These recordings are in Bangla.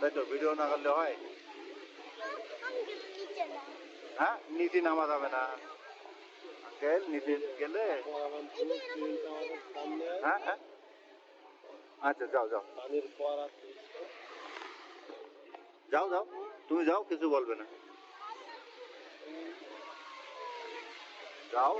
তাই তো ভিডিও না করলে হয়? হ্যাঁ নিচে নামা যাবে না। গেলে? হ্যাঁ হ্যাঁ। আচ্ছা যাও যাও। যাও যাও। তুমি যাও, কিছু বলবে না। যাও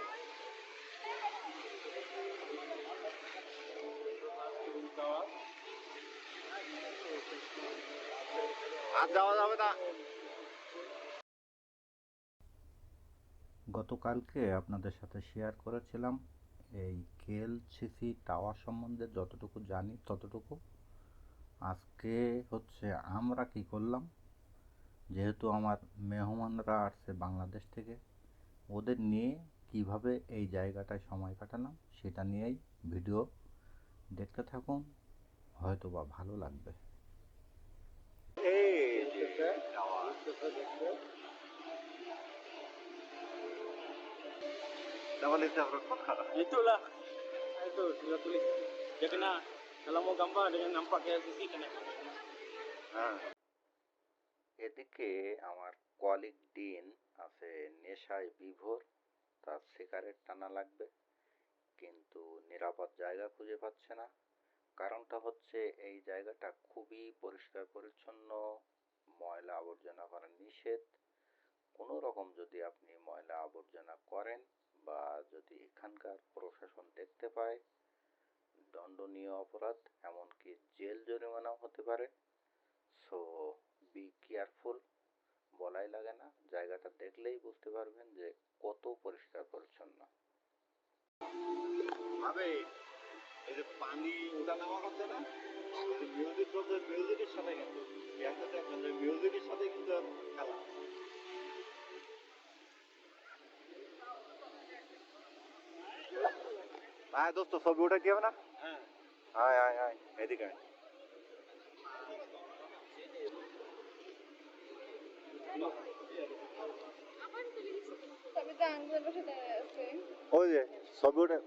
আর যাওয়া যাবে না গতকালকে আপনাদের সাথে শেয়ার করেছিলাম এই কেল সিসি টাওয়ার সম্বন্ধে যতটুকু জানি ততটুকু। আজকে হচ্ছে আমরা কি করলাম? যেহেতু আমার মেহমানরা আসছে বাংলাদেশ থেকে, ওদের নিয়ে কীভাবে এই জায়গাটায় সময় কাটালাম সেটা নিয়েই ভিডিও দেখতে থাকুন হয়তো বা ভালো লাগবে। Itulah. Itu sudah tulis. Dia kena kalau mau gambar dengan nampak kayak sisi kena. হ্যাঁ এদিকে আমার কলিগ ডিন আছে নেশায় বিভোর তার সিগারেট টানা লাগবে কিন্তু নিরাপদ জায়গা খুঁজে পাচ্ছে না কারণটা হচ্ছে এই জায়গাটা খুবই পরিষ্কার পরিচ্ছন্ন ময়লা আবর্জনা করা নিষেধ কোনো রকম যদি আপনি ময়লা আবর্জনা করেন বা যদি এখানকার প্রশাসন দেখতে পায়, দণ্ডনীয় অপরাধ, এমনকি জেল জরিমানাও হতে পারে। সো বি কেয়ারফুল বলাই লাগে না। জায়গাটা দেখলেই বুঝতে পারবেন যে কত পরিষ্কার পরিচ্ছন্ন। ভাবে এই পানি ওটা নামা করছে না? মিউজিক সাথে কিন্তু মিউজিকের সাথে কিন্তু খেলা। হ্যাঁ দোস্ত ছবি ওটা কি হবে না হ্যাঁ আয় আয় আয় এদিকে আয় ওই যে ছবি ওটা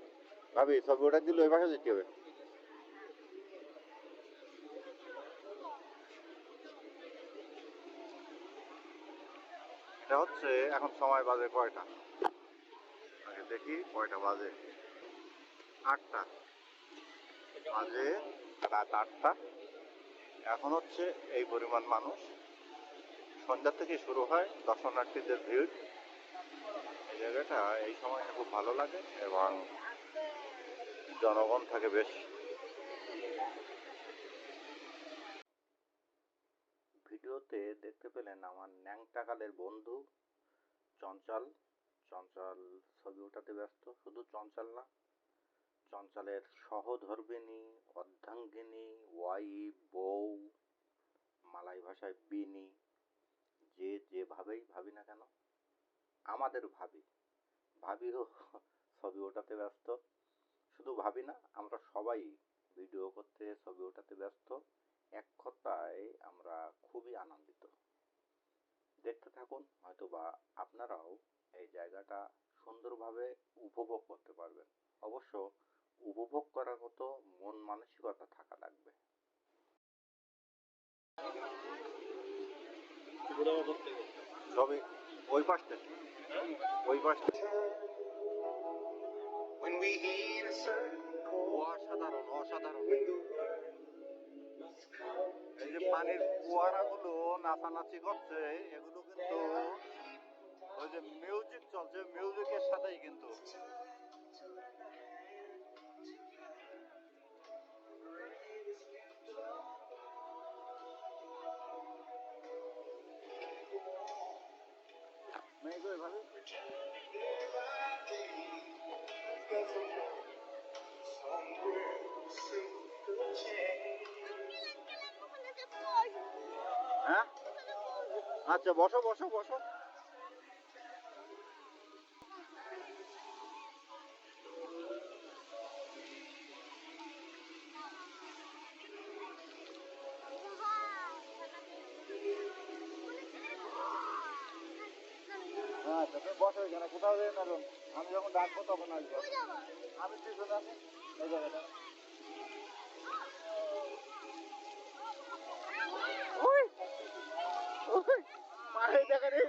ভাবি ছবি ওটা দিলে ওই পাশে যেতে হবে এটা হচ্ছে এখন সময় বাজে কয়টা? আগে দেখি কয়টা বাজে। আটটা। মাঝে রাত আটটা। এখন হচ্ছে এই পরিমাণ মানুষ। সন্ধ্যা থেকে শুরু হয় দর্শনার্থীদের ভিড়। এই জায়গাটা এই সময়টা খুব ভালো লাগে এবং জনগণ থাকে বেশ। ভিডিওতে দেখতে পেলেন আমার ন্যাংটাকালের বন্ধু চঞ্চল। চঞ্চল ছবি ওঠাতে ব্যস্ত। শুধু চঞ্চল না চঞ্চলের সহধর্মিনী অর্ধাঙ্গিনী ওয়াইফ বউ, মালাই ভাষায় বিনি যে যেভাবেই ভাবি না কেন, আমাদের ভাবি। ভাবিও ছবি ওঠাতে ব্যস্ত। শুধু ভাবি না, আমরা সবাই ভিডিও করতে ছবি ওঠাতে ব্যস্ত। এক কথায় আমরা খুবই আনন্দিত। দেখতে থাকুন হয়তো বা আপনারাও এই জায়গাটা সুন্দরভাবে উপভোগ করতে পারবেন। অবশ্য উপভোগ করার মতো মন মানসিকতা থাকা লাগবে। তবে ওই পাশটা ওই পাশটা অসাধারণ অসাধারণ। এই যে পানির ফোয়ারাগুলো নাচানাচি করছে এগুলো কিন্তু ওই যে মিউজিক চলছে মিউজিকের সাথেই কিন্তু বসবো হ্যাঁ? আচ্ছা বসো বসো বসো। এখানে কোথাও যেয়ে কারণ আমি যখন ডাকবো তখন আসব। আমি পিছনে আছি এই জায়গাটা। ওই ওই। এসো। দেখেন এই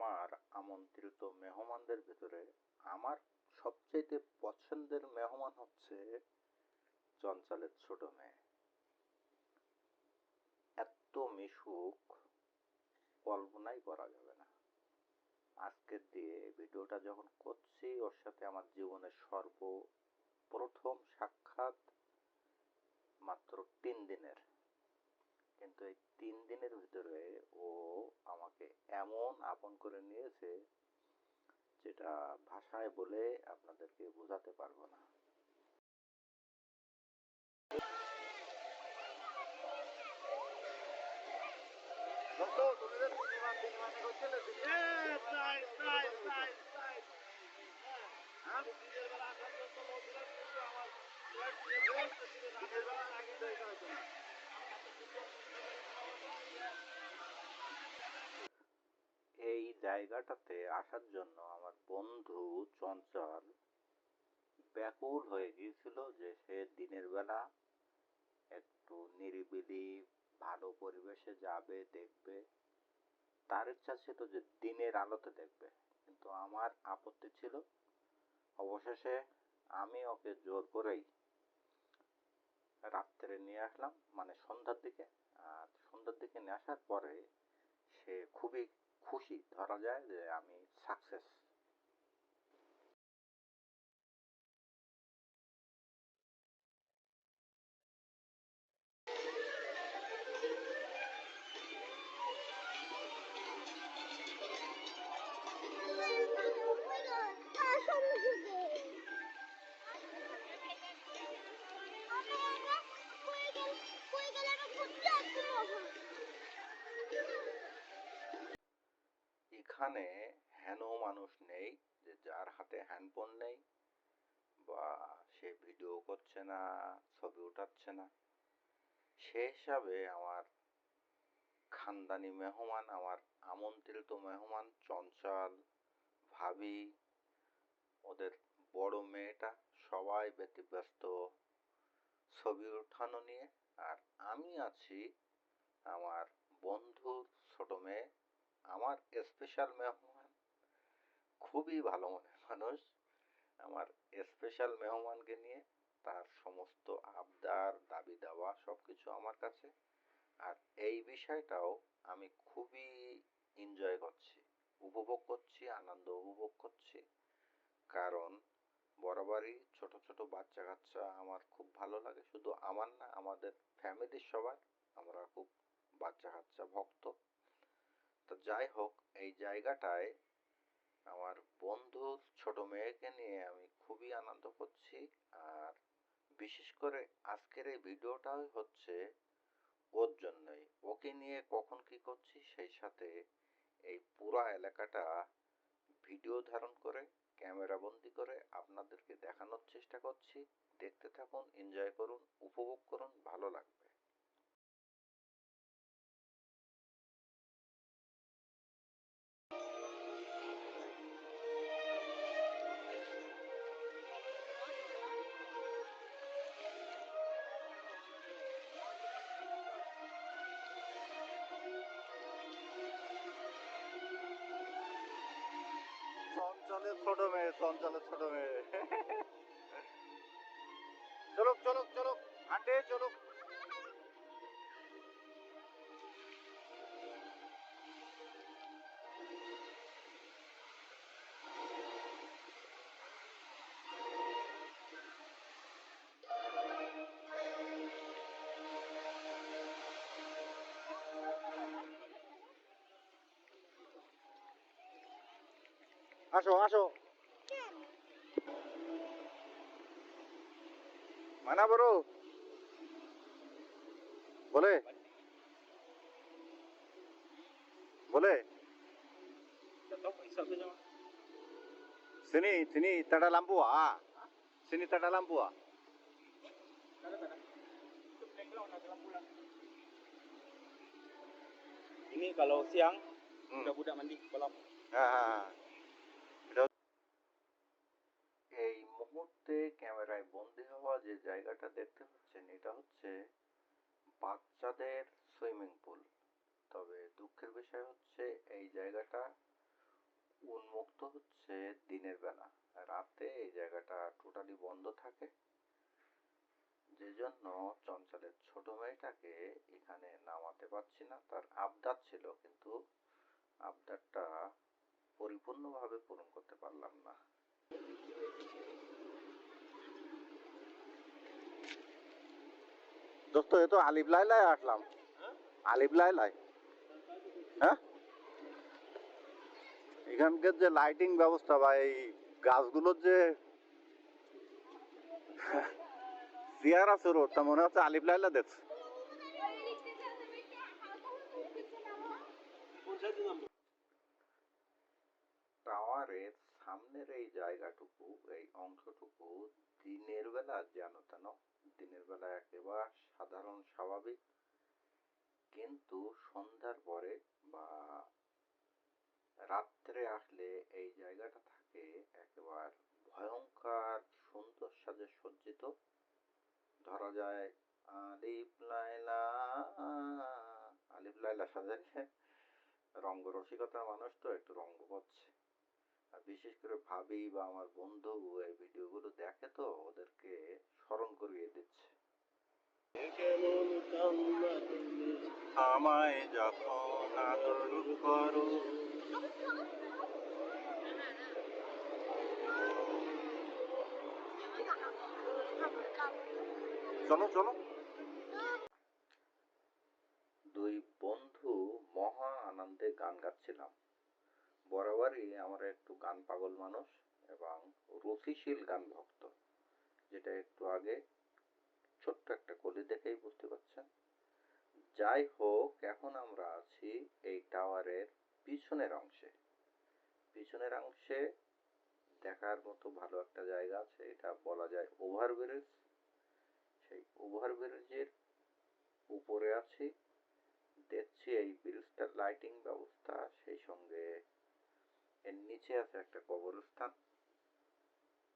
আমার আমন্ত্রিত মেহমানদের ভিতরে আমার সবচেয়ে পছন্দের মেহমান হচ্ছে চঞ্চলের ছোট মেয়ে। এত মিশুক, কল্পনাই করা যাবে না। আজকের দিয়ে ভিডিওটা যখন করছি, ওর সাথে আমার জীবনের সর্বপ্রথম সাক্ষাৎ মাত্র তিন দিনের। কিন্তু এই তিন দিনের ভিতরে ও আমাকে এমন আপন করে নিয়েছে যেটা ভাষায় বলে আপনাদেরকে বোঝাতে পারব না। এই জায়গাটাতে আসার জন্য আমার বন্ধু চঞ্চল ব্যাকুল হয়ে গিয়েছিল যে সে দিনের বেলা একটু নিরিবিলি, ভালো পরিবেশে যাবে, দেখবে। তার ইচ্ছা ছিল যে দিনের আলোতে দেখবে, কিন্তু আমার আপত্তি ছিল। অবশেষে আমি ওকে জোর করেই রাত্রে নিয়ে আসলাম মানে সন্ধ্যার দিকে। আর সন্ধ্যার দিকে নিয়ে আসার পরে সে খুবই খুশি, ধরা যায় যে আমি সাকসেস এখানে হেন মানুষ নেই, যে যার হাতে হ্যান্ডফোন নেই, বা সে ভিডিও করছে না, ছবি উঠাচ্ছে না। সে হিসাবে আমার খানদানি মেহমান, আমার আমন্ত্রিত মেহমান, চঞ্চল, ভাবি, ওদের বড় মেয়েটা, সবাই ব্যতিব্যস্ত ছবি ওঠানো নিয়ে। আর আমি আছি আমার বন্ধুর ছোট মেয়ে আমার স্পেশাল মেহমান খুবই ভালো মনের মানুষ। আমার স্পেশাল মেহমানকে নিয়ে তার সমস্ত আবদার দাবি দাওয়া সব কিছু আমার কাছে। আর এই বিষয়টাও আমি খুবই এনজয় করছি, উপভোগ করছি, আনন্দ উপভোগ করছি। কারণ বরাবরই ছোট ছোট বাচ্চা কাচ্চা আমার খুব ভালো লাগে। শুধু আমার না, আমাদের ফ্যামিলির সবার। আমরা খুব বাচ্চা কাচ্চা ভক্ত। তো যাই হোক, এই জায়গাটায় আমার বন্ধুর ছোট মেয়েকে নিয়ে আমি খুবই আনন্দ করছি। আর বিশেষ করে আজকের এই ভিডিওটাই হচ্ছে ওর জন্যই। ওকে নিয়ে কখন কি করছি, সেই সাথে এই পুরা এলাকাটা ভিডিও ধারণ করে, ক্যামেরা বন্দি করে আপনাদেরকে দেখানোর চেষ্টা করছি। দেখতে থাকুন, এনজয় করুন, উপভোগ করুন, ভালো লাগবে। ছোট মেয়ে চঞ্চলের ছোট মেয়ে চলুক চলুক চলুক। হাঁটে চলুক। Aso, aso. Mana bro? Boleh? Boleh? Sini, sini tanda lampu ah. Sini tanda lampu ah. Ini kalau siang, hmm. budak-budak mandi kolam. Ah. ah, ah. মুহূর্তে ক্যামেরায় বন্দি হওয়া যে জায়গাটা দেখতে পাচ্ছেন, এটা হচ্ছে বাচ্চাদের সুইমিং পুল। তবে দুঃখের বিষয় হচ্ছে, এই জায়গাটা উন্মুক্ত হচ্ছে দিনের বেলা। রাতে এই জায়গাটা টোটালি বন্ধ থাকে। যে জন্য চঞ্চলের ছোট মেয়েটাকে এখানে নামাতে পারছি না। তার আবদার ছিল, কিন্তু আবদারটা পরিপূর্ণভাবে পূরণ করতে পারলাম না। দোস্ত, এ তো আসলাম। হ্যাঁ? এখানকার যে লাইটিং ব্যবস্থা বা এই গাছগুলোর যে আছে মনে হচ্ছে লাইলা টাওয়ারের সামনের এই জায়গাটুকু, এই অংশটুকু দিনের বেলা যেন তেন দিনের বেলা একেবারে সাধারণ স্বাভাবিক। কিন্তু সন্ধ্যার পরে বা রাত্রে আসলে এই জায়গাটা থাকে একেবারে ভয়ঙ্কর সুন্দর সাজে সজ্জিত। ধরা যায় আলিফ লাইলা আলিফ লাইলা রঙ্গ রসিকতার মানুষ তো একটু রঙ্গ করছে বিশেষ করে ভাবি বা আমার বন্ধু এই ভিডিওগুলো দেখে তো ওদেরকে স্মরণ করিয়ে দিচ্ছে। আমায় যখন আদর করো চলো চলো। দুই বন্ধু মহা আনন্দে গান গাচ্ছিলাম। বরাবরই আমরা একটু গান পাগল মানুষ এবং রুচিশীল গান ভক্ত, যেটা একটু আগে ছোট্ট একটা কলি দেখেই বুঝতে পারছেন। যাই হোক, এখন আমরা আছি এই টাওয়ারের পিছনের অংশে। পিছনের অংশে দেখার মতো ভালো একটা জায়গা আছে, এটা বলা যায় ওভারব্রিজ সেই ওভারব্রিজের উপরে আছি, দেখছি এই ব্রিজটার লাইটিং ব্যবস্থা, সেই সঙ্গে এর নিচে আছে একটা কবরস্থান।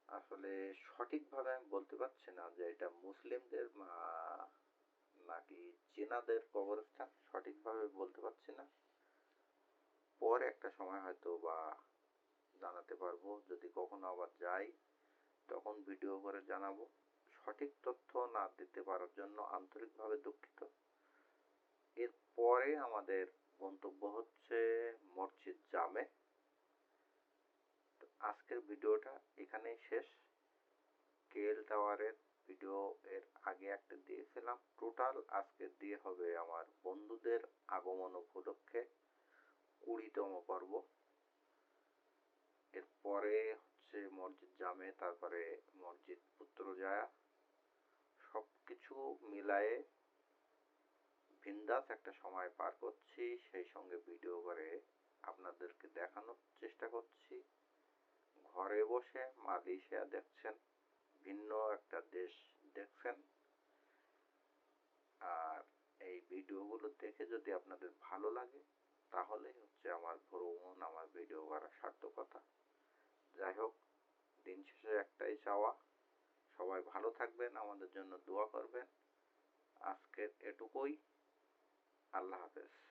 আসলে সঠিকভাবে আমি বলতে পারছি না যে এটা মুসলিমদের নাকি চীনাদের কবরস্থান, সঠিকভাবে বলতে পারছি না। পরে একটা সময় হয়তো বা জানাতে পারব, যদি কখনো আবার যাই, তখন ভিডিও করে জানাব। সঠিক তথ্য না দিতে পারার জন্য আন্তরিকভাবে দুঃখিত। এরপরে আমাদের গন্তব্য হচ্ছে মসজিদ জামে। আজকের ভিডিওটা এখানেই শেষ। কেএল টাওয়ারের ভিডিও এর আগে একটা দিয়েছিলাম। টোটাল আজকে দিয়ে হবে আমার বন্ধুদের আগমন উপলক্ষে কুড়িতম পর্ব। এরপরে হচ্ছে মসজিদ জামে, তারপরে মসজিদ পুত্রজায়া সব কিছু মিলায়ে বিন্দাস একটা সময় পার করছি। সেই সঙ্গে ভিডিও করে আপনাদেরকে দেখানোর চেষ্টা করছি। ঘরে বসে মালয়েশিয়া দেখছেন, ভিন্ন একটা দেশ দেখছেন। আর এই ভিডিওগুলো দেখে যদি আপনাদের ভালো লাগে, তাহলে হচ্ছে আমার ভ্রমণ, আমার ভিডিও করার সার্থকতা। যাই হোক, দিন শেষে একটাই চাওয়া, সবাই ভালো থাকবেন, আমাদের জন্য দোয়া করবেন। আজকের এটুকুই। আল্লাহ হাফেজ।